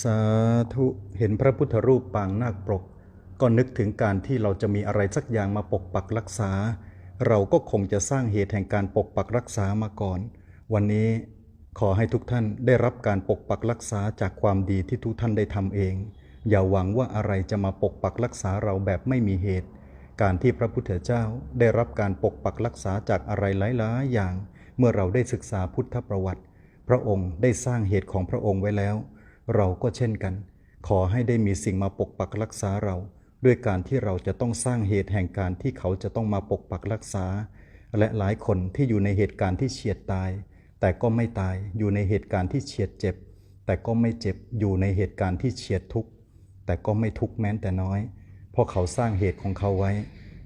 สาธุเห็นพระพุทธรูปปางนาคปรก ก็นึกถึงการที่เราจะมีอะไรสักอย่างมาปกปักรักษา เราก็คงจะสร้างเหตุแห่งการปกปักรักษามาก่อน วันนี้ขอให้ทุกท่านได้รับการปกปักรักษาจากความดีที่ทุกท่านได้ทำเอง อย่าหวังว่าอะไรจะมาปกปักรักษาเราแบบไม่มีเหตุ การที่พระพุทธเจ้าได้รับการปกปักรักษาจากอะไรหลายๆอย่าง เมื่อเราได้ศึกษาพุทธประวัติ พระองค์ได้สร้างเหตุของพระองค์ไว้แล้ว เราก็เช่นกัน ขอให้ได้มีสิ่งมาปกปักรักษาเรา ด้วยการที่เราจะต้องสร้างเหตุแห่งการที่เขาจะต้องมาปกปักรักษา และหลายคนที่อยู่ในเหตุการณ์ที่เฉียดตาย แต่ก็ไม่ตายอยู่ในเหตุการณ์ที่เฉียดเจ็บ แต่ก็ไม่เจ็บอยู่ในเหตุการณ์ที่เฉียดทุกข์แต่ก็ไม่ทุกข์แม้แต่น้อย เพราะเขาสร้างเหตุของเขาไว้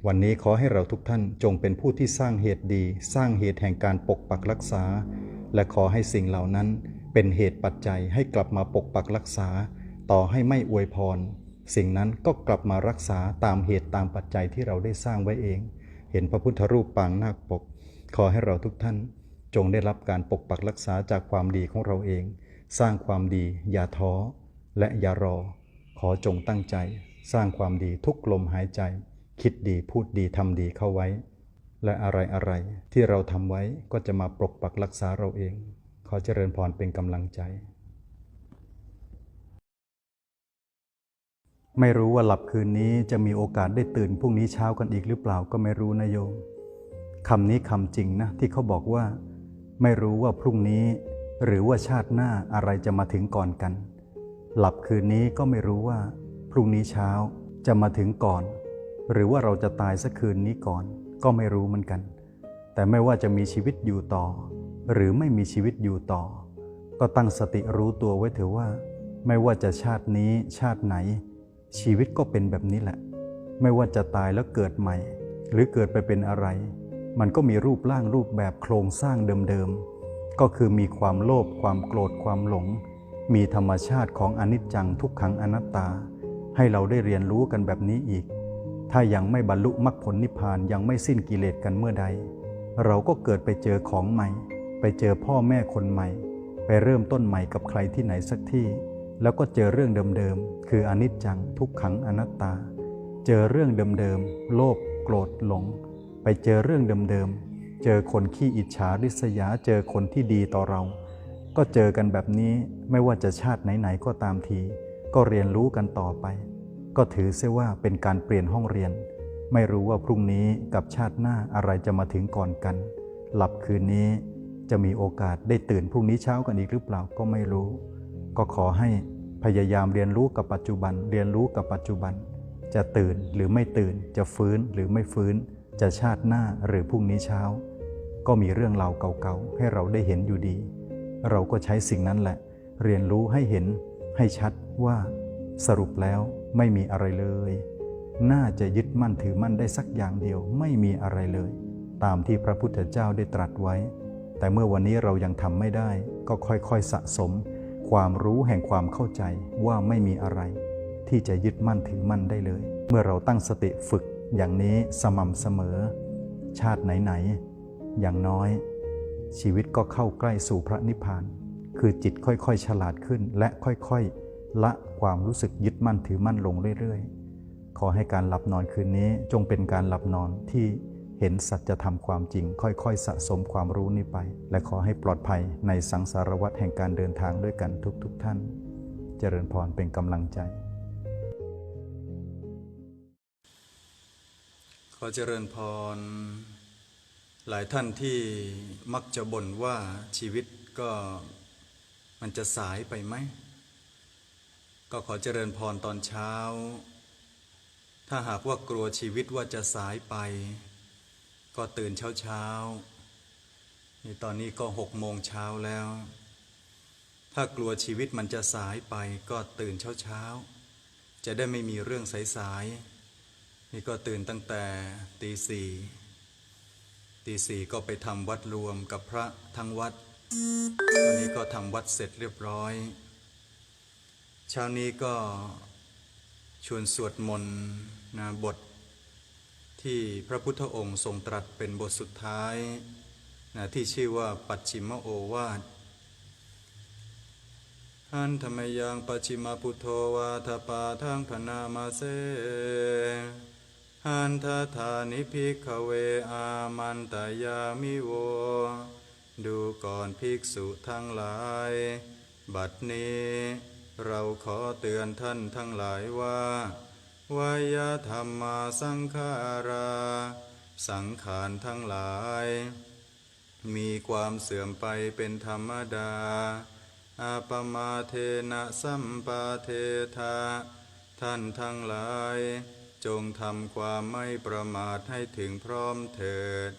วันนี้ขอให้เราทุกท่านจงเป็นผู้ที่สร้างเหตุดี สร้างเหตุแห่งการปกปักรักษา และขอให้สิ่งเหล่านั้น เป็นเหตุปัจจัยให้กลับมาปกปักรักษา ต่อให้ไม่อวยพร สิ่งนั้นก็กลับมารักษาตามเหตุตามปัจจัยที่เราได้สร้างไว้เอง เห็นพระพุทธรูปปางนาคปก ขอให้เราทุกท่าน จงได้รับการปกปักรักษาจากความดีของเราเอง สร้างความดี อย่าท้อ และอย่ารอ ขอจงตั้งใจ สร้างความดีทุกลมหายใจ คิดดีพูดดีทำดีเข้าไว้ และอะไรอะไรที่เราทำไว้ก็จะมาปกปักรักษาเราเอง ขอเจริญพรเป็นกำลังใจ ไม่รู้ว่าหลับคืนนี้จะมีโอกาสได้ตื่นพรุ่งนี้เช้ากันอีกหรือเปล่าก็ไม่รู้นะโยมคำนี้คำจริงนะที่เขาบอกว่า ไม่รู้ว่าพรุ่งนี้ หรือว่าชาติหน้าอะไรจะมาถึงก่อนกัน หลับคืนนี้ก็ไม่รู้ว่า พรุ่งนี้เช้าจะมาถึงก่อน หรือว่าเราจะตายสักคืนนี้ก่อน ก็ไม่รู้เหมือนกัน แต่ไม่ว่าจะมีชีวิตอยู่ต่อ หรือไม่มีชีวิตอยู่ต่อ ก็ตั้งสติรู้ตัวไว้เถอะว่า ไม่ว่าจะชาตินี้ชาติไหน ชีวิตก็เป็นแบบนี้แหละ ไม่ว่าจะตายแล้วเกิดใหม่ หรือเกิดไปเป็นอะไร มันก็มีรูปร่างรูปแบบโครงสร้างเดิมๆ ก็คือมีความโลภความโกรธความหลง มีธรรมชาติของอนิจจังทุกขังอนัตตา ให้เราได้เรียนรู้กันแบบนี้อีก ถ้ายังไม่บรรลุมรรคผลนิพพานยังไม่สิ้นกิเลสกันเมื่อใด เราก็เกิดไปเจอของใหม่ ไปเจอพ่อแม่คนใหม่ ไปเริ่มต้นใหม่กับใครที่ไหนสักที่ แล้วก็เจอเรื่องเดิมๆ คืออนิจจังทุกขังอนัตตา เจอเรื่องเดิมๆ โลภโกรธหลง ไปเจอเรื่องเดิมๆ เจอคนขี้อิจฉาริษยา เจอคนที่ดีต่อเรา ก็เจอกันแบบนี้ไม่ว่าจะชาติไหนๆ ก็ตามที ก็เรียนรู้กันต่อไป ก็ถือเสียว่าเป็นการเปลี่ยนห้องเรียน ไม่รู้ว่าพรุ่งนี้กับชาติหน้าอะไรจะมาถึงก่อนกัน หลับคืนนี้ จะมีโอกาสได้ตื่นพรุ่งนี้เช้ากันอีกหรือเปล่าก็ไม่รู้ ก็ขอให้พยายามเรียนรู้กับปัจจุบัน เรียนรู้กับปัจจุบัน จะตื่นหรือไม่ตื่น จะฟื้นหรือไม่ฟื้น จะชาติหน้าหรือพรุ่งนี้เช้า ก็มีเรื่องราวเก่าๆให้เราได้เห็นอยู่ดี เราก็ใช้สิ่งนั้นแหละ เรียนรู้ให้เห็นให้ชัดว่าสรุปแล้วไม่มีอะไรเลย น่าจะยึดมั่นถือมั่นได้สักอย่างเดียวไม่มีอะไรเลย ตามที่พระพุทธเจ้าได้ตรัสไว้ แต่เมื่อวันนี้เรายังทำไม่ได้ ก็ค่อยๆสะสม ความรู้แห่งความเข้าใจว่าไม่มีอะไร ที่จะยึดมั่นถือมั่นได้เลย เมื่อเราตั้งสติฝึกอย่างนี้สม่ำเสมอ ชาติไหนๆอย่างน้อย ชีวิตก็เข้าใกล้สู่พระนิพพาน คือจิตค่อยๆฉลาดขึ้นและค่อยๆ ละความรู้สึกยึดมั่นถือมั่นลงเรื่อยๆ ขอให้การหลับนอนคืนนี้จงเป็นการหลับนอนที่ เห็นสัจธรรมความจริง ค่อยๆ สะสมความรู้นี้ไป และขอให้ปลอดภัยในสังสารวัฏแห่งการเดินทางด้วยกันทุกๆทท่าน เจริญพรเป็นกำลังใจ ขอเจริญพร หลายท่านที่มักจะบ่นว่าชีวิตก็มันจะสายไปไหม ก็ขอเจริญพรตอนเช้า ถ้าหากว่ากลัวชีวิตว่าจะสายไป ก็ตื่นเช้าเช้านี่ตอนนี้ก็หกโมงเช้าแล้ว ถ้ากลัวชีวิตมันจะสายไปก็ตื่นเช้าเช้าจะได้ไม่มีเรื่องสายๆนี่ก็ตื่นตั้งแต่ตีสี่ตีสี่ก็ไปทำวัดรวมกับพระทั้งวัดวันนี้ก็ทำวัดเสร็จเรียบร้อย เช้านี้ก็ชวนสวดมนต์นะบท ที่พระพุทธองค์ทรงตรัสเป็นบทสุดท้ายนะที่ชื่อว่าปัจฉิมโอวาทหันธรรมยังปัจฉิมพุทโธวาทปาทังพนามาเสหันทธานิพิกขเวอามันตยามิโว ดูก่อนภิกษุทั้งหลาย บัดนี้ เราขอเตือนท่านทั้งหลายว่า วายธรรมาสังขารา สังขารทั้งหลาย มีความเสื่อมไปเป็นธรรมดา อาปมาเทนะสัมปาเทธาท่านทั้งหลาย จงทำความไม่ประมาทให้ถึงพร้อมเถิด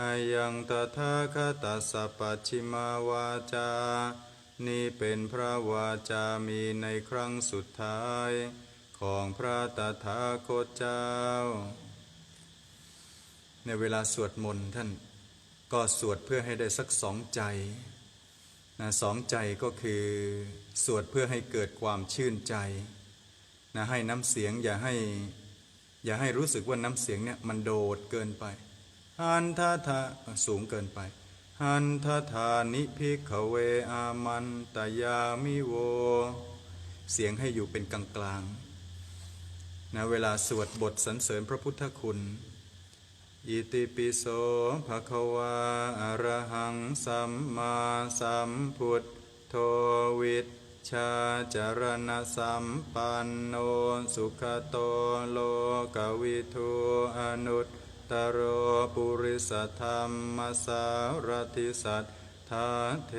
อายังตถาคตสสปปัชชิมาวาจา นี่เป็นพระวาจามีในครั้งสุดท้าย ของพระตถาคตเจ้า ในเวลาสวดมนต์ท่านก็สวดเพื่อให้ได้สักสองใจนะสองใจก็คือสวดเพื่อให้เกิดความชื่นใจนะให้น้ำเสียงอย่าให้ อย่าให้รู้สึกว่าน้ำเสียงเนี่ยมันโดดเกินไปหันทาทาสูงเกินไปหันทาทานิพิกขเวอามันตยามิโว เสียงให้อยู่เป็นกลางกลางๆ นะเวลาสวดบทสรรเสริญพระพุทธคุณ อิติปิโสภะคะวาอรหังสัมมาสัมพุทโธวิชชาจารณสัมปันโนสุขโตโลกวิทูอนุตตโรปุริสธรรมสารติสัทาเท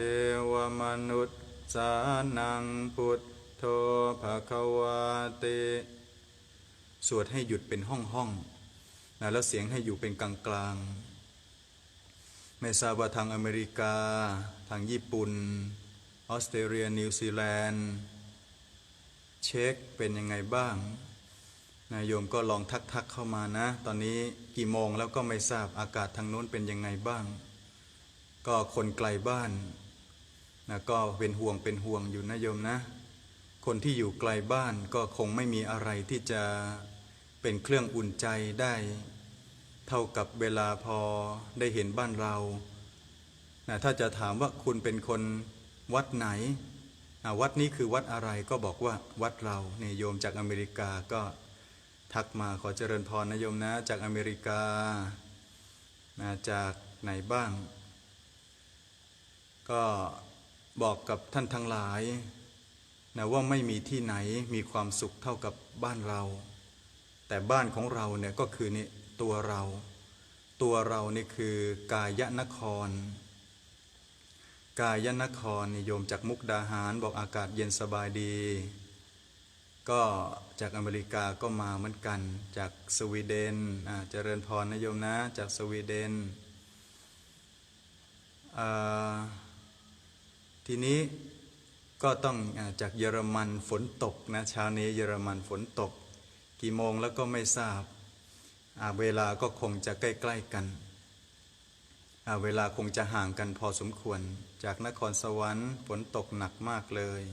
วมนุษย์สานังพุทโธภะคะวาติ สวดให้หยุดเป็นห้องห้องนะแล้วเสียงให้อยู่เป็นกลางกลางไม่ทราบว่าทางอเมริกา ทางญี่ปุ่น ออสเตรเลีย นิวซีแลนด์ เช็คเป็นยังไงบ้าง นายโยมก็ลองทักทักเข้ามานะ ตอนนี้กี่โมงแล้วก็ไม่ทราบอากาศทางโน้นเป็นยังไงบ้าง ก็คนไกลบ้านนะก็เป็นห่วงเป็นห่วงอยู่นะโยมนะ คนที่อยู่ไกลบ้านก็คงไม่มีอะไรที่จะ เป็นเครื่องอุ่นใจได้ เท่ากับเวลาพอได้เห็นบ้านเรานะถ้าจะถามว่าคุณเป็นคนวัดไหนอะวัดนี้คือวัดอะไรก็บอกว่าวัดเราเนี่ยโยมจากอเมริกาก็ทักมาขอเจริญพรนะโยมนะ จากอเมริกานะจากไหนบ้าง ก็บอกกับท่านทั้งหลายนะว่าไม่มีที่ไหนมีความสุขเท่ากับบ้านเรา แต่บ้านของเราเนี่ยก็คือนี่ตัวเรา ตัวเรานี่คือกายนคร กายนครนิยมจากมุกดาหารบอกอากาศเย็นสบายดี ก็จากอเมริกาก็มาเหมือนกัน จากสวีเดนอ่าเจริญพรนะโยมนะจากสวีเดนทีนี้ก็ต้องจากเยอรมันฝนตกนะเช้านี้เยอรมันฝนตก กี่โมงแล้วก็ไม่ทราบอาเวลาก็คงจะใกล้ ๆ กันอาเวลาคงจะห่างกันพอสมควร จากนครสวรรค์ฝนตกหนักมากเลย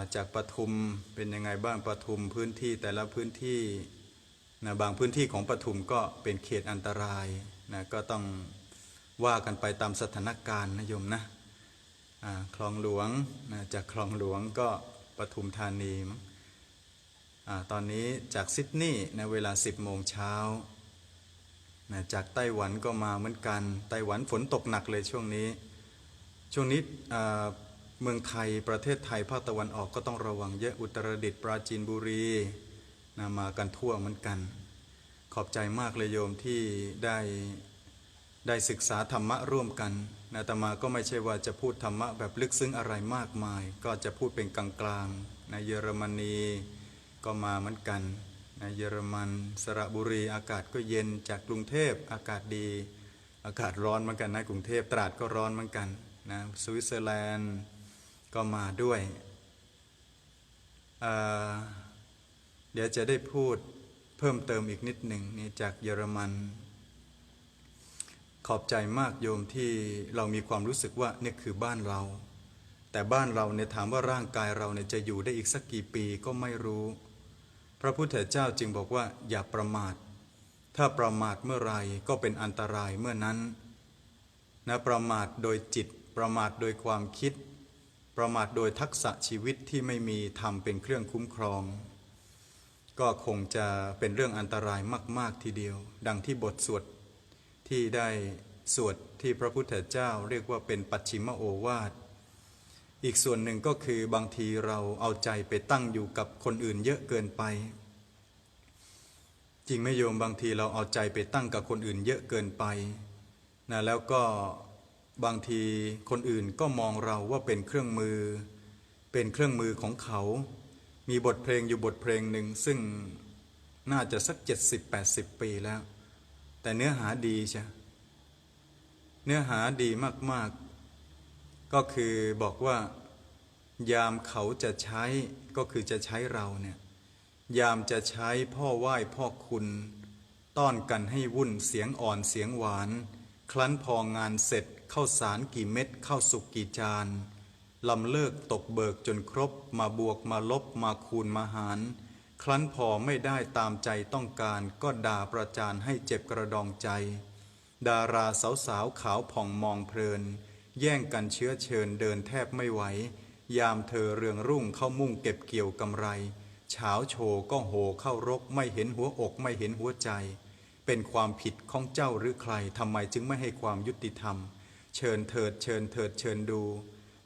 าจากปทุมเป็นยังไงบ้างปทุมพื้นที่แต่ละพื้นที่นะบางพื้นที่ของปทุมก็เป็นเขตอันตรายนะก็ต้องว่ากันไปตามสถานการณ์นะโยมนะคลองหลวงนะจากคลองหลวงก็ปทุมธานีมั้ง ตอนนี้จากซิดนีย์ในเวลา 10 โมงเช้านะจากไต้หวันก็มาเหมือนกัน ไต้หวันฝนตกหนักเลยช่วงนี้ ช่วงนี้เมืองไทยประเทศไทยภาคตะวันออกก็ต้องระวังเยอะอุตรดิตถ์ปราจีนบุรีนะมากันทั่วเหมือนกัน ขอบใจมากเลยโยมที่ได้ได้ศึกษาธรรมะร่วมกันนะแต่มาก็ไม่ใช่ว่าจะพูดธรรมะแบบลึกซึ้งอะไรมากมาย ก็จะพูดเป็นกลางๆในะเยอรมนี ก็มาเหมือนกันในเยอรมันสระบุรีอากาศก็เย็นจากกรุงเทพอากาศดี อากาศร้อนเหมือนกันนะกรุงเทพตราดก็ร้อนเหมือนกันนะสวิตเซอร์แลนด์ก็มาด้วยเเดี๋ยวจะได้พูดเพิ่มเติมอีกนิดหนึ่งนี่จากเยอรมัน ขอบใจมากโยมที่เรามีความรู้สึกว่าเนี่ยคือบ้านเรา แต่บ้านเราเนี่ยถามว่าร่างกายเราเนี่ยจะอยู่ได้อีกสักกี่ปีก็ไม่รู้ พระพุทธเจ้าจึงบอกว่าอย่าประมาท ถ้าประมาทเมื่อไหรก็เป็นอันตรายเมื่อนั้นนะประมาทโดยจิต ประมาทโดยความคิด ประมาทโดยทักษะชีวิตที่ไม่มีธรรมเป็นเครื่องคุ้มครอง ก็คงจะเป็นเรื่องอันตรายมาก ๆทีเดียว ดังที่บทสวดที่ได้สวดที่พระพุทธเจ้าเรียกว่าเป็นปัจฉิมโอวาท อีกส่วนหนึ่งก็คือบางทีเราเอาใจไปตั้งอยู่กับคนอื่นเยอะเกินไป จริงไม่โยมบางทีเราเอาใจไปตั้งกับคนอื่นเยอะเกินไปนะแล้วก็บางทีคนอื่นก็มองเราว่าเป็นเครื่องมือ เป็นเครื่องมือของเขา มีบทเพลงอยู่บทเพลงหนึ่งซึ่งน่าจะสัก 70-80 ปีแล้ว แต่เนื้อหาดีใช่เนื้อหาดีมากๆ ก็คือบอกว่ายามเขาจะใช้ก็คือจะใช้เราเนี่ยยามจะใช้พ่อไหว้พ่อคุณ ต้อนกันให้วุ่นเสียงอ่อนเสียงหวาน คลั้นพองานเสร็จเข้าสารกี่เม็ดเข้าสุกกี่จานลำเลิกตกเบิกจนครบ มาบวกมาลบมาคูณมาหาร คลั้นพอไม่ได้ตามใจต้องการ ก็ด่าประจานให้เจ็บกระดองใจ ดาราสาวสาวๆขาวผ่องมองเพลิน แย่งกันเชื้อเชิญเดินแทบไม่ไหว ยามเธอเรืองรุ่งเข้ามุ่งเก็บเกี่ยวกำไรเฉาโชก็โหเข้ารกไม่เห็นหัวอกไม่เห็นหัวใจ เป็นความผิดของเจ้าหรือใครทำไมจึงไม่ให้ความยุติธรรม เชิญเถิดเชิญเถิดเชิญดู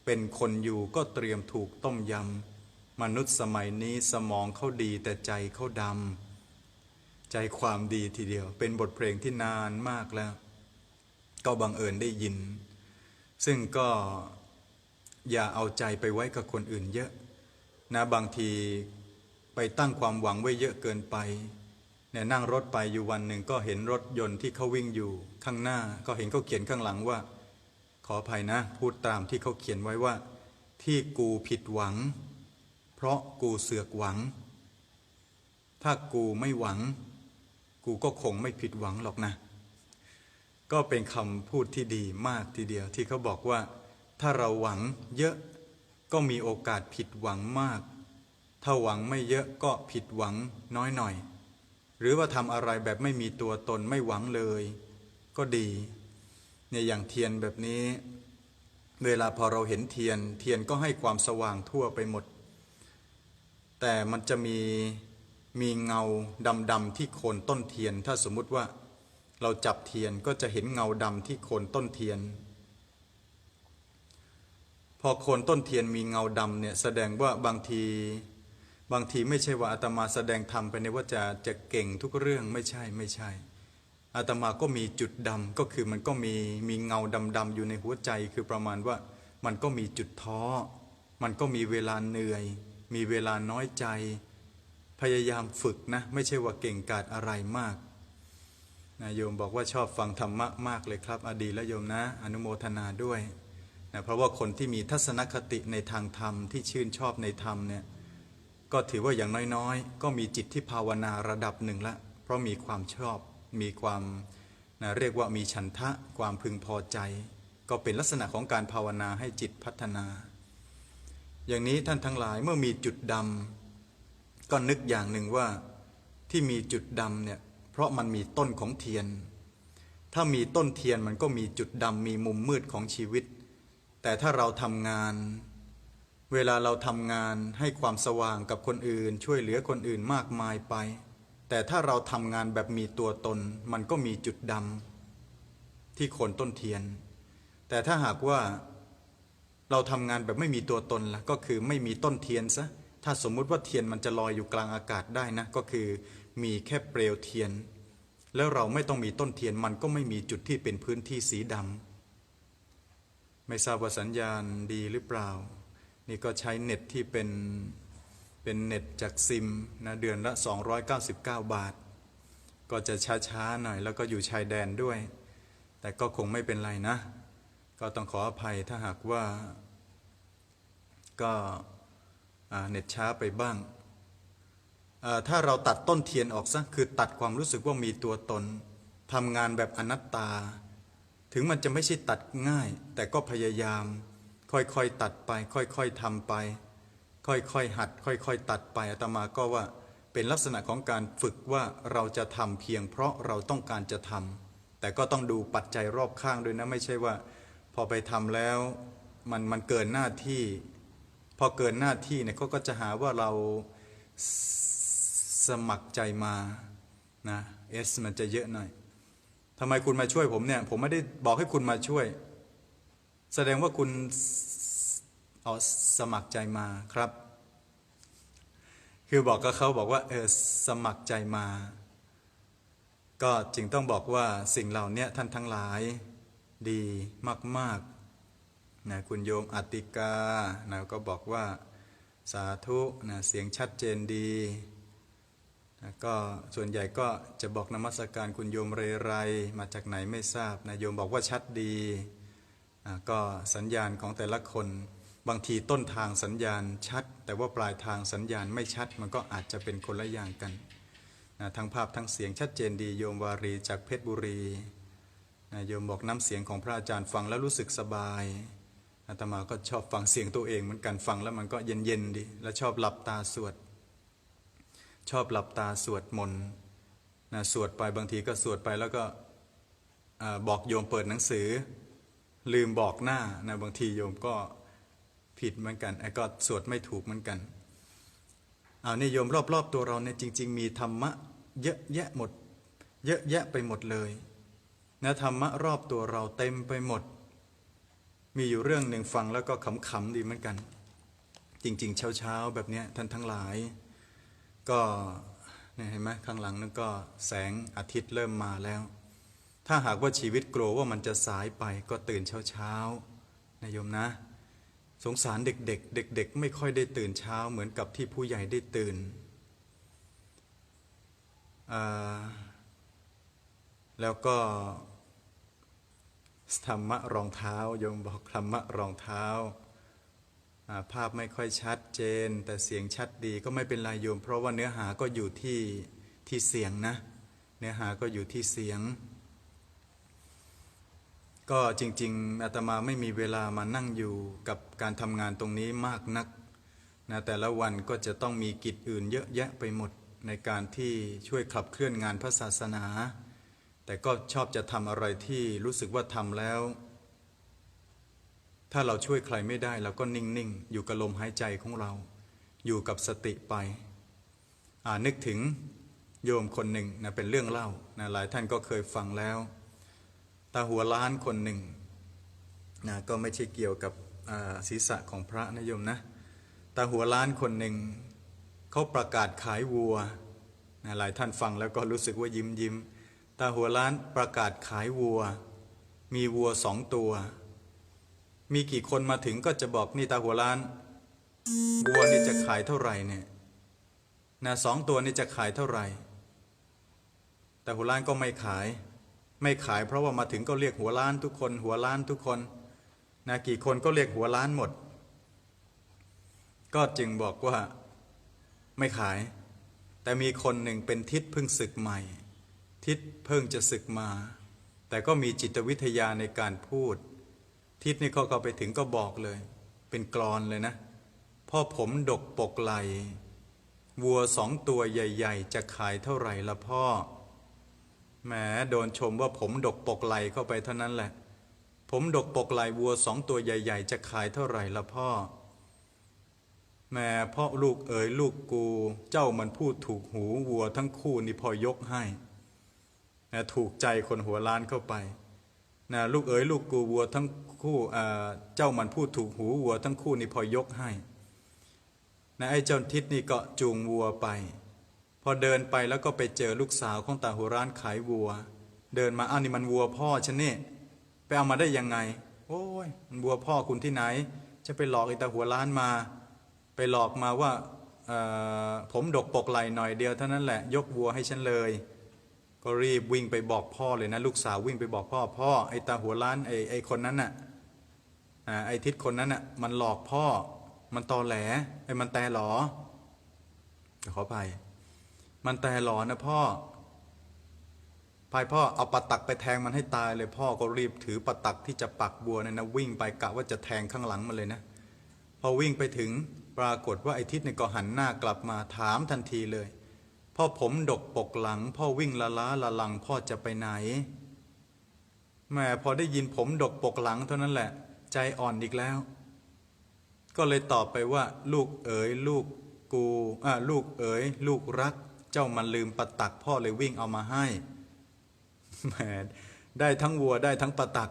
เป็นคนอยู่ก็เตรียมถูกต้มยำ มนุษย์สมัยนี้สมองเขาดีแต่ใจเขาดำ ใจความดีทีเดียว เป็นบทเพลงที่นานมากแล้ว ก็บังเอิญได้ยิน ซึ่งก็อย่าเอาใจไปไว้กับคนอื่นเยอะนะบางทีไปตั้งความหวังไว้เยอะเกินไปเนี่ยนั่งรถไปอยู่วันหนึ่งก็เห็นรถยนต์ที่เขาวิ่งอยู่ข้างหน้าก็เห็นเขาเขียนข้างหลังว่า ขออภัยนะ พูดตามที่เขาเขียนไว้ว่า ที่กูผิดหวัง เพราะกูเสือกหวัง ถ้ากูไม่หวัง กูก็คงไม่ผิดหวังหรอกนะ ก็เป็นคำพูดที่ดีมากทีเดียวที่เขาบอกว่า ถ้าเราหวังเยอะก็มีโอกาสผิดหวังมาก ถ้าหวังไม่เยอะก็ผิดหวังน้อยหน่อย หรือว่าทำอะไรแบบไม่มีตัวตนไม่หวังเลย ก็ดีเนี่ยอย่างเทียนแบบนี้ เวลาพอเราเห็นเทียน เทียนก็ให้ความสว่างทั่วไปหมด แต่มันจะมีมีเงาดำๆที่โคนต้นเทียน ถ้าสมมุติว่า เราจับเทียนก็จะเห็นเงาดำที่โคนต้นเทียน พอโคนต้นเทียนมีเงาดำเนี่ยแสดงว่าบางทีบางทีไม่ใช่ว่าอาตมาแสดงธรรมไปในว่าจะจะเก่งทุกเรื่องไม่ใช่ไม่ใช่อาตมาก็มีจุดดำก็คือมันก็มีมีเงาดำๆอยู่ในหัวใจคือประมาณว่ามันก็มีจุดท้อ มันก็มีเวลาเหนื่อย มีเวลาน้อยใจ พยายามฝึกนะ ไม่ใช่ว่าเก่งกาจอะไรมาก นะโยมบอกว่าชอบฟังธรรมะมากเลยครับ อดีและโยมนะ อนุโมทนาด้วยนะเพราะว่าคนที่มีทัศนคติในทางธรรมที่ชื่นชอบในธรรมเนี่ยก็ถือว่าอย่างน้อยๆ ก็มีจิตที่ภาวนาระดับหนึ่งละ เพราะมีความชอบมีความนะเรียกว่ามีฉันทะความพึงพอใจ ก็เป็นลักษณะของการภาวนาให้จิตพัฒนา อย่างนี้ท่านทั้งหลายเมื่อมีจุดดำก็นึกอย่างหนึ่งว่าที่มีจุดดำเนี่ย เพราะมันมีต้นของเทียน ถ้ามีต้นเทียนมันก็มีจุดดำมีมุมมืดของชีวิต แต่ถ้าเราทำงาน เวลาเราทำงานให้ความสว่างกับคนอื่น ช่วยเหลือคนอื่นมากมายไป แต่ถ้าเราทำงานแบบมีตัวตน มันก็มีจุดดำที่โคนต้นเทียน แต่ถ้าหากว่าเราทำงานแบบไม่มีตัวตนละก็คือไม่มีต้นเทียนซะถ้าสมมุติว่าเทียนมันจะลอยอยู่กลางอากาศได้นะ ก็คือ มีแค่เปลวเทียน แล้วเราไม่ต้องมีต้นเทียนมันก็ไม่มีจุดที่เป็นพื้นที่สีดำไม่ทราบว่าสัญญาณดีหรือเปล่า นี่ก็ใช้เน็ตที่เป็นเป็นเน็ตจากซิมนะเดือนละ 299 บาท ก็จะช้าๆหน่อยแล้วก็อยู่ชายแดนด้วย แต่ก็คงไม่เป็นไรนะ ก็ต้องขออภัยถ้าหากว่าก็เน็ตช้าไปบ้าง ถ้าเราตัดต้นเทียนออกซะคือตัดความรู้สึกว่ามีตัวตนทำงานแบบอนัตตา ถึงมันจะไม่ใช่ตัดง่าย แต่ก็พยายาม ค่อยๆตัดไป ค่อยๆทำไป ค่อยๆหัด ค่อยๆตัดไปอาตมาก็ว่าเป็นลักษณะของการฝึกว่าเราจะทำเพียงเพราะเราต้องการจะทำแต่ก็ต้องดูปัจจัยรอบข้างด้วยนะไม่ใช่ว่า พอไปทำแล้วมันมันเกินหน้าที่ พอเกินหน้าที่เนี่ยเขาก็จะหาว่าเรา สมัครใจมานะเอสมันจะเยอะหน่อยทำไมคุณมาช่วยผมเนี่ย ผมไม่ได้บอกให้คุณมาช่วย แสดงว่าคุณเอาสมัครใจมาครับ คือบอกกับเขาบอกว่าเออสมัครใจมา ก็จึงต้องบอกว่าสิ่งเหล่านี้ท่านทั้งหลายดีมากๆนะคุณโยมอติกานะก็บอกว่าสาธุนะเสียงชัดเจนดี ก็ส่วนใหญ่ก็จะบอกนมัสการคุณโยมเรไรมาจากไหนไม่ทราบนะโยมบอกว่าชัดดีก็สัญญาณของแต่ละคน บางทีต้นทางสัญญาณชัด แต่ว่าปลายทางสัญญาณไม่ชัด มันก็อาจจะเป็นคนละอย่างกันนะทั้งภาพทั้งเสียงชัดเจนดีโยมวารีจากเพชรบุรีนะโยมบอกน้ำเสียงของพระอาจารย์ฟังแล้วรู้สึกสบายอาตมาก็ชอบฟังเสียงตัวเองเหมือนกันฟังแล้วมันก็เย็นๆดี แล้วชอบหลับตาสวด ชอบหลับตาสวดมนต์นะสวดไปบางทีก็สวดไปแล้วก็บอกโยมเปิดหนังสือ ลืมบอกหน้านะบางทีโยมก็ผิดเหมือนกันไอ้ก็สวดไม่ถูกเหมือนกันเอาเนี่ยโยมรอบๆตัวเราเนี่ยจริง ๆ มีธรรมะเยอะแยะหมด เยอะแยะไปหมดเลยนะธรรมะรอบตัวเราเต็มไปหมด มีอยู่เรื่องหนึ่งฟังแล้วก็ขำๆดีเหมือนกัน จริง ๆ เช้าๆแบบเนี้ยท่านทั้งหลาย ก็เนี่ยเห็นไหมข้างหลังนั่นก็แสงอาทิตย์เริ่มมาแล้ว ถ้าหากว่าชีวิตกลัวว่ามันจะสายไปก็ตื่นเช้าๆนะโยมนะ สงสารเด็กๆ เด็ก ๆ ไม่ค่อยได้ตื่นเช้าเหมือนกับที่ผู้ใหญ่ได้ตื่น แล้วก็ธรรมะรองเท้าโยมบอกธรรมะรองเท้า ภาพไม่ค่อยชัดเจน แต่เสียงชัดดีก็ไม่เป็นไรโยม เพราะว่าเนื้อหาก็อยู่ที่ที่เสียงนะ เนื้อหาก็อยู่ที่เสียง ก็จริงๆอาตมาไม่มีเวลามานั่งอยู่กับการทำงานตรงนี้มากนักนะแต่ละวันก็จะต้องมีกิจอื่นเยอะแยะไปหมดในการที่ช่วยขับเคลื่อนงานพระศาสนา แต่ก็ชอบจะทำอะไรที่รู้สึกว่าทำแล้ว ถ้าเราช่วยใครไม่ได้เราก็นิ่ง ๆ อยู่กับลมหายใจของเรา อยู่กับสติไปนึกถึงโยมคนหนึ่งนะเป็นเรื่องเล่านะหลายท่านก็เคยฟังแล้วตาหัวล้านคนหนึ่งนะก็ไม่ใช่เกี่ยวกับอาศีรษะของพระนะโยมนะตาหัวล้านคนหนึ่งเขาประกาศขายวัวนะหลายท่านฟังแล้วก็รู้สึกว่ายิ้มยิ้มตาหัวล้านประกาศขายวัว มีวัวสองตัว มีกี่คนมาถึงก็จะบอกนี่ตาหัวล้านวัวนี่จะขายเท่าไหร่เนี่ยนะสองตัวนี่จะขายเท่าไหร่ แต่หัวล้านก็ไม่ขาย ไม่ขายเพราะว่ามาถึงก็เรียกหัวล้านทุกคน หัวล้านทุกคนนะกี่คนก็เรียกหัวล้านหมด ก็จึงบอกว่าไม่ขาย แต่มีคนหนึ่งเป็นทิศเพิ่งศึกใหม่ ทิศเพิ่งจะศึกมา แต่ก็มีจิตวิทยาในการพูด ทิศนี่เขาก็ไปถึงก็บอกเลย เป็นกรอนเลยนะ พ่อผมดกปกไหล วัวสองตัวใหญ่ ๆ จะขายเท่าไหร่ละพ่อแหมโดนชมว่าผมดกปกไหลเข้าไปเท่านั้นแหละ ผมดกปกไหลวัวสองตัวใหญ่ ๆ จะขายเท่าไหร่ละพ่อแม่พ่อลูกเอ๋ยลูกกู เจ้ามันพูดถูกหูวัวทั้งคู่นี่พอยกให้ถูกใจคนหัวล้านเข้าไป นะลูกเอ๋ยลูกกูวัวทั้งคู่เจ้ามันพูดถูกหูวัวทั้งคู่นี่พอยกให้นะไอ้เจ้าทิศนี่ก็จูงวัวไป พอเดินไปแล้วก็ไปเจอลูกสาวของตาหัวร้านขายวัว เดินมาอ้าวนี่มันวัวพ่อฉันนี่ไปเอามาได้ยังไง โอ้ยมันวัวพ่อคุณที่ไหน จะไปหลอกไอ้ตาหัวร้านมา ไปหลอกมาว่าผมดกปกไหลหน่อยเดียวเท่านั้นแหละ ยกวัวให้ฉันเลย ก็รีบวิ่งไปบอกพ่อเลยนะ ลูกสาววิ่งไปบอกพ่อ พ่อไอตาหัวล้านไอไอคนนั้นน่ะอ่าไอทิศคนนั้นน่ะมันหลอกพ่อ มันตอแหลไอมันแต่หลอขอไป มันแต่หลอนะพ่อพายพ่อเอาปะตักไปแทงมันให้ตายเลยพ่อก็รีบถือปะตักที่จะปักบัวเนี่ยนะวิ่งไปกะว่าจะแทงข้างหลังมันเลยนะ พอวิ่งไปถึงปรากฏว่าไอทิศเนี่ยก็หันหน้ากลับมาถามทันทีเลย พ่อผมดกปกหลัง พ่อวิ่งละล้าละลังพ่อจะไปไหนแม่พอได้ยินผมดกปกหลังเท่านั้นแหละ ใจอ่อนอีกแล้ว ก็เลยตอบไปว่า ลูกเอ๋ยลูกกูอ่าลูกเอ๋ยลูกรัก เจ้ามันลืมปะตักพ่อเลยวิ่งเอามาให้แหมได้ทั้งวัวได้ทั้งปะตัก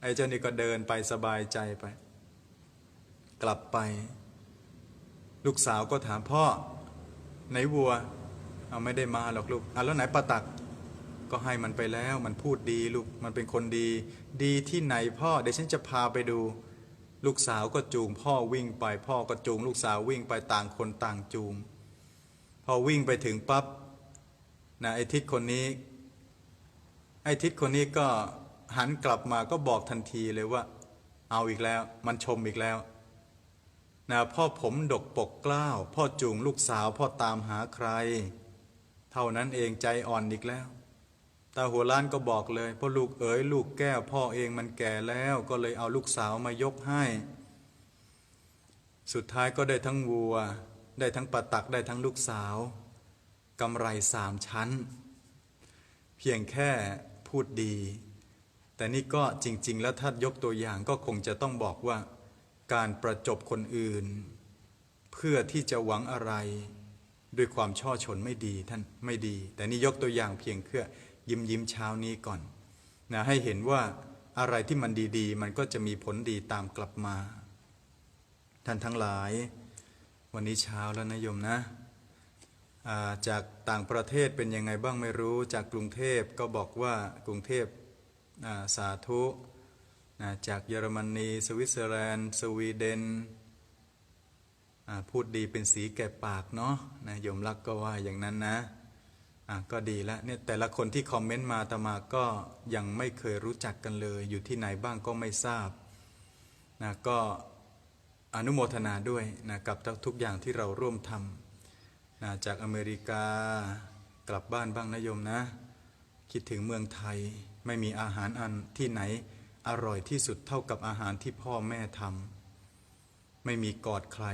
ไอ้เจ้านี่ก็เดินไปสบายใจไป กลับไป ลูกสาวก็ถามพ่อ ไหนวัวเอาไม่ได้มาหรอกลูกอะแล้วไหนปะตัก ก็ให้มันไปแล้ว มันพูดดีลูก มันเป็นคนดี ดีที่ไหนพ่อ เดี๋ยวฉันจะพาไปดู ลูกสาวก็จูง พ่อวิ่งไป พ่อก็จูง ลูกสาววิ่งไปต่างคนต่างจูง พอวิ่งไปถึงปั๊บนะไอ้ทิศคนนี้ ไอ้ทิศคนนี้ก็หันกลับมาก็บอกทันทีเลยว่า เอาอีกแล้ว มันชมอีกแล้ว นะพ่อผมดกปกเกล้าว พ่อจูงลูกสาวพ่อตามหาใคร เท่านั้นเองใจอ่อนอีกแล้วตาหัวล้านก็บอกเลยพ่อลูกเอ๋ยลูกแก้ว พ่อเองมันแก่แล้วก็เลยเอาลูกสาวมายกให้ สุดท้ายก็ได้ทั้งวัว ได้ทั้งปะตักได้ทั้งลูกสาวกำไรสามชั้น เพียงแค่พูดดี แต่นี่ก็จริง ๆ แล้วถ้ายกตัวอย่างก็คงจะต้องบอกว่า การประจบคนอื่น เพื่อที่จะหวังอะไร ด้วยความช่อชนไม่ดีท่านไม่ดี แต่นี่ยกตัวอย่างเพียงเพื่อยิ้มยิ้มเช้านี้ก่อนนะให้เห็นว่าอะไรที่มันดีๆ มันก็จะมีผลดีตามกลับมา ท่านทั้งหลาย วันนี้เช้าแล้วนะโยมนะาจากต่างประเทศเป็นยังไงบ้างไม่รู้ จากกรุงเทพก็บอกว่ากรุงเทพาสาธุ นะจากเยอรมนีสวิตเซอร์แลนด์ สวีเดนพูดดีเป็นสีแก่ปากเนาะนะยมรักก็ว่าอย่างนั้นนะะก็ดีแล้วเนี่ยแต่ละคนที่คอมเมนต์มาอาตมาก็ยังไม่เคยรู้จักกันเลย อยู่ที่ไหนบ้างก็ไม่ทราบนะก็อนุโมทนาด้วยนะกับทุกอย่างที่เราร่วมทำนะจากอเมริกากลับบ้านบ้างนะโยมนะ คิดถึงเมืองไทยไม่มีอาหารอันที่ไหน อร่อยที่สุดเท่ากับอาหารที่พ่อแม่ทำไม่มีกอดใคร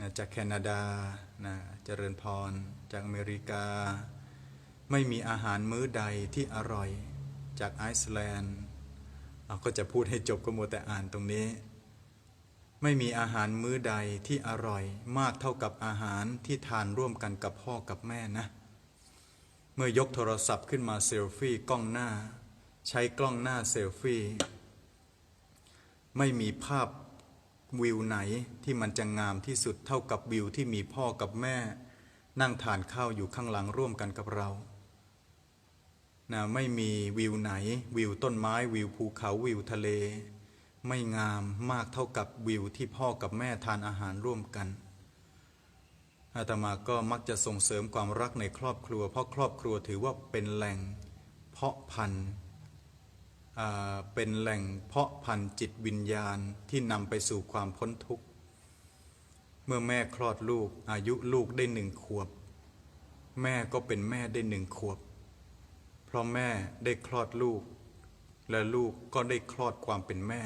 นะจากแคนาดานะเจริญพร จากอเมริกา ไม่มีอาหารมื้อใดที่อร่อย จากไอซ์แลนด์เราก็จะพูดให้จบก็มัวแต่อ่านตรงนี้ ไม่มีอาหารมื้อใดที่อร่อย มากเท่ากับอาหารที่ทานร่วมกันกับพ่อกับแม่นะ เมื่อยกโทรศัพท์ขึ้นมาเซลฟี่กล้องหน้า ใช้กล้องหน้าเซลฟี่ ไม่มีภาพวิวไหนที่มันจะงามที่สุดเท่ากับวิวที่มีพ่อกับแม่ นั่งทานข้าวอยู่ข้างหลังร่วมกันกับเรานะไม่มีวิวไหน วิวต้นไม้วิวภูเขาวิวทะเล ไม่งามมากเท่ากับวิวที่พ่อกับแม่ทานอาหารร่วมกัน อาตมาก็มักจะส่งเสริมความรักในครอบครัว เพราะครอบครัวถือว่าเป็นแหล่ง เพาะพันธุ์ เป็นแหล่งเพาะพันธุ์จิตวิญญาณที่นำไปสู่ความพ้นทุกข์ เมื่อแม่คลอดลูกอายุลูกได้หนึ่งขวบ แม่ก็เป็นแม่ได้หนึ่งขวบ เพราะแม่ได้คลอดลูก และลูกก็ได้คลอดความเป็นแม่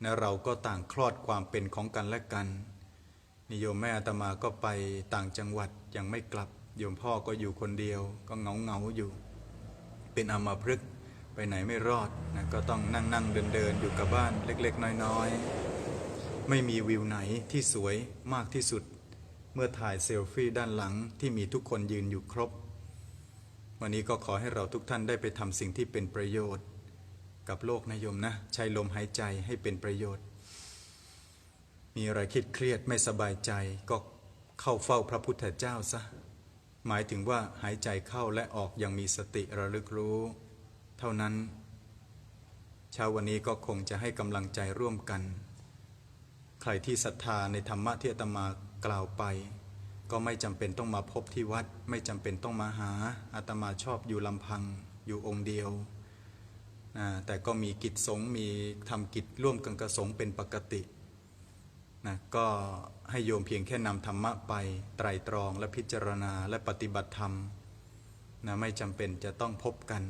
และเราก็ต่างคลอดความเป็นของกันและกันนิโยมแม่ตมาก็ไปต่างจังหวัดยังไม่กลับโยมพ่อก็อยู่คนเดียวก็เงาเงาอยู่ เป็นอมาพฤกษ ไปไหนไม่รอดนะก็ต้องนั่งนั่งเดินเดินอยู่กับบ้านเล็กๆ น้อยๆ ไม่มีวิวไหนที่สวยมากที่สุด เมื่อถ่ายเซลฟี่ด้านหลังที่มีทุกคนยืนอยู่ครบ วันนี้ก็ขอให้เราทุกท่านได้ไปทำสิ่งที่เป็นประโยชน์ กับโลกนะโยมนะ ใช้ลมหายใจให้เป็นประโยชน์ มีอะไรคิดเครียดไม่สบายใจก็เข้าเฝ้าพระพุทธเจ้าซะหมายถึงว่าหายใจเข้าและออกอย่างมีสติระลึกรู้ เท่านั้น เช้าวันนี้ก็คงจะให้กำลังใจร่วมกัน ใครที่ศรัทธาในธรรมะที่อาตมากล่าวไป ก็ไม่จำเป็นต้องมาพบที่วัด ไม่จำเป็นต้องมาหาอาตมาชอบอยู่ลำพัง อยู่องค์เดียวนะแต่ก็มีกิจสงมีทำกิจร่วมกันกระสงเป็นปกตินะก็ให้โยมเพียงแค่นำธรรมะไปไตรตรองและพิจารณาและปฏิบัติธรรมนะไม่จำเป็นจะต้องพบกัน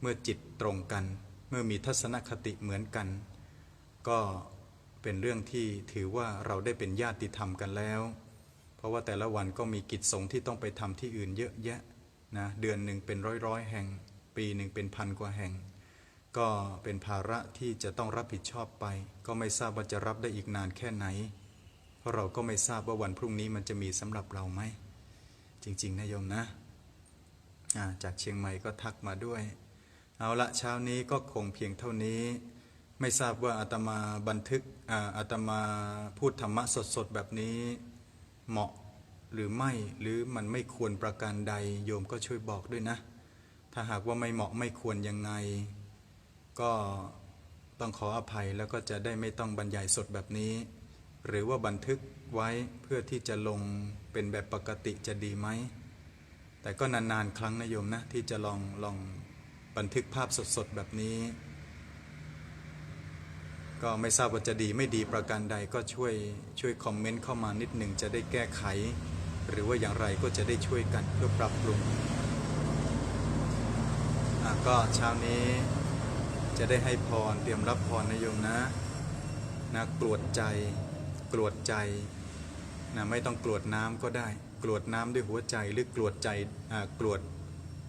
เมื่อจิตตรงกัน เมื่อมีทัศนคติเหมือนกัน ก็เป็นเรื่องที่ถือว่าเราได้เป็นญาติธรรมกันแล้ว เพราะว่าแต่ละวันก็มีกิจสงฆ์ที่ต้องไปทำที่อื่นเยอะแยะนะเดือนหนึ่งเป็นร้อยร้อยแห่ง ปีหนึ่งเป็นพันกว่าแห่ง ก็เป็นภาระที่จะต้องรับผิดชอบไป ก็ไม่ทราบว่าจะรับได้อีกนานแค่ไหน เพราะเราก็ไม่ทราบว่าวันพรุ่งนี้มันจะมีสำหรับเราไหม จริง ๆนะโยมนะ จากเชียงใหม่ก็ทักมาด้วย เอาละเช้านี้ก็คงเพียงเท่านี้ ไม่ทราบว่าอาตมาบันทึกอาอาตมาพูดธรรมะสดๆแบบนี้เหมาะหรือไม่หรือมันไม่ควรประการใดโยมก็ช่วยบอกด้วยนะ ถ้าหากว่าไม่เหมาะไม่ควรยังไง ก็ต้องขออภัยแล้วก็จะได้ไม่ต้องบรรยายสดแบบนี้ หรือว่าบันทึกไว้เพื่อที่จะลงเป็นแบบปกติจะดีไหมแต่ก็นานๆ ครั้งนะโยมนะที่จะลองลอง บันทึกภาพสดๆ แบบนี้ ก็ไม่ทราบว่าจะดีไม่ดีประการใดก็ช่วยช่วยคอมเมนต์เข้ามานิดหนึ่งจะได้แก้ไข หรือว่าอย่างไรก็จะได้ช่วยกันเพื่อปรับปรุงก็เช้านี้จะได้ให้พรเตรียมรับพรนะโยมนะนะกรวดใจ กรวดใจนะไม่ต้องกรวดน้ำก็ได้ กรวดน้ำด้วยหัวใจหรือกรวดใจกรวด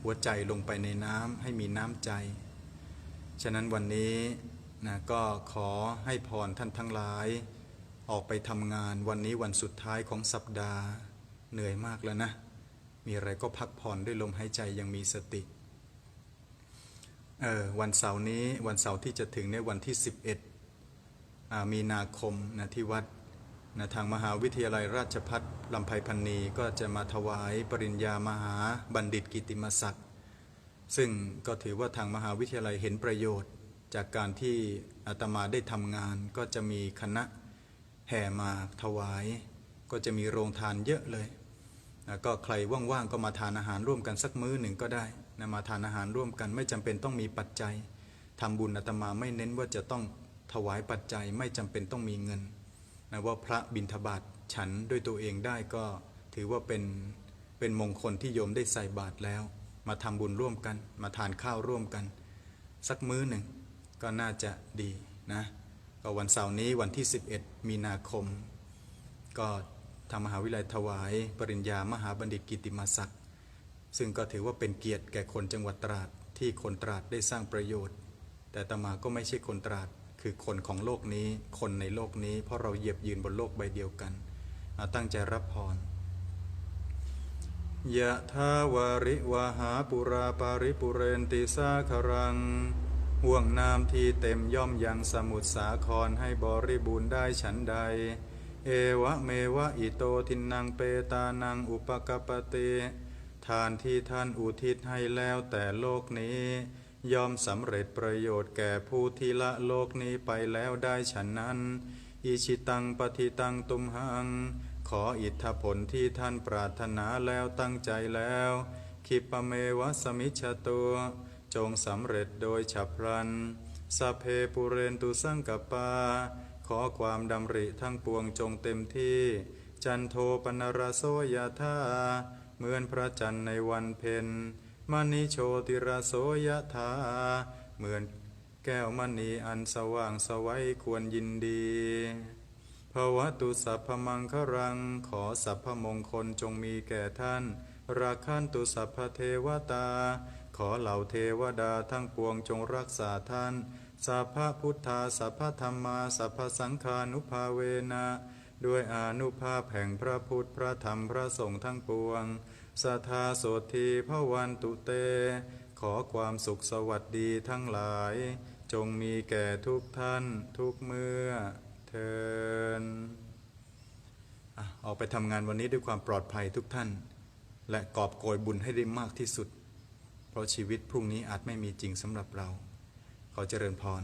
หัวใจลงไปในน้ำให้มีน้ำใจ ฉะนั้นวันนี้นะก็ขอให้พรท่านทั้งหลาย ออกไปทำงานวันนี้วันสุดท้ายของสัปดาห์เหนื่อยมากแล้วนะ มีอะไรก็พักผ่อนด้วยลมหายใจยังมีสติเออวันเสาร์นี้วันเสาร์ที่จะถึงในวันที่ 11อ่ามีนาคมนะที่วัด นะทางมหาวิทยาลัยราชพัฒลำไพพันนีก็จะมาถวายปริญญามหาบัณฑิตกิติมศักดิ์ซึ่งก็ถือว่าทางมหาวิทยาลัยเห็นประโยชน์ จากการที่อาตมาได้ทำงาน ก็จะมีคณะแห่มาถวาย ก็จะมีโรงทานเยอะเลยนะก็ใครว่างๆก็มาทานอาหารร่วมกันสักมื้อหนึ่งก็ได้นะมาทานอาหารร่วมกันไม่จำเป็นต้องมีปัจจัยทำบุญอาตมาไม่เน้นว่าจะต้องถวายปัจจัยไม่จำเป็นต้องมีเงิน นะว่าพระบิณฑบาตฉันด้วยตัวเองได้ก็ถือว่าเป็นเป็นมงคลที่โยมได้ใส่บาตรแล้ว มาทำบุญร่วมกัน มาทานข้าวร่วมกัน สักมื้อหนึ่งก็น่าจะดีนะก็วันเสาร์นี้วันที่ 11 มีนาคม ก็ทางมหาวิทยาลัยถวาย ปริญญามหาบัณฑิตกิติมศักดิ์ซึ่งก็ถือว่าเป็นเกียรติแก่คนจังหวัดตราดที่คนตราดได้สร้างประโยชน์ แต่ตมาก็ไม่ใช่คนตราด คือคนของโลกนี้ คนในโลกนี้ เพราะเราเหยียบยืนบนโลกใบเดียวกันมาตั้งใจรับพรยะทาวาริวาหาปุราปาริปุเรนติสาคารัง ห่วงน้ำที่เต็มย่อมยังสมุทรสาครให้บริบูรณ์ได้ฉันใด เอวะเมวะอิโตทินังเปตานังอุปกปปติทานที่ท่านอุทิศให้แล้วแต่โลกนี้ ย่อมสำเร็จประโยชน์แก่ผู้ที่ละโลกนี้ไปแล้วได้ฉันนั้น อิชิตังปฏิตังตุมหัง ขออิทธผลที่ท่านปรารถนาแล้วตั้งใจแล้ว คิปะเมวะสมิชตัว จงสำเร็จโดยฉับพลันสเพปุเรนตุสังกปา ขอความดำริทั้งปวงจงเต็มที่ จันโทปนรโสยธาเหมือนพระจันทร์ในวันเพ็ญ มณีโชติระโสยธาเหมือนแก้วมณีอันสว่างสวัยควรยินดีภวตุสัพพมังครัง ขอสัพพมงคลจงมีแก่ท่าน ราคันตุสัพพเทวตา ขอเหล่าเทวดาทั้งปวงจงรักษาท่านสัพพพุทธาสัพพธรรมาสัพพสังฆานุภาเวนะ ด้วยอนุภาพแห่งพระพุทธพระธรรมพระสงฆ์ทั้งปวง สัทธาโสธีพระวันตุเต ขอความสุขสวัสดีทั้งหลาย จงมีแก่ทุกท่านทุกเมื่อเทินออกไปทำงานวันนี้ด้วยความปลอดภัยทุกท่าน และกอบโกยบุญให้ได้มากที่สุด เพราะชีวิตพรุ่งนี้อาจไม่มีจริงสำหรับเรา ขอเจริญพร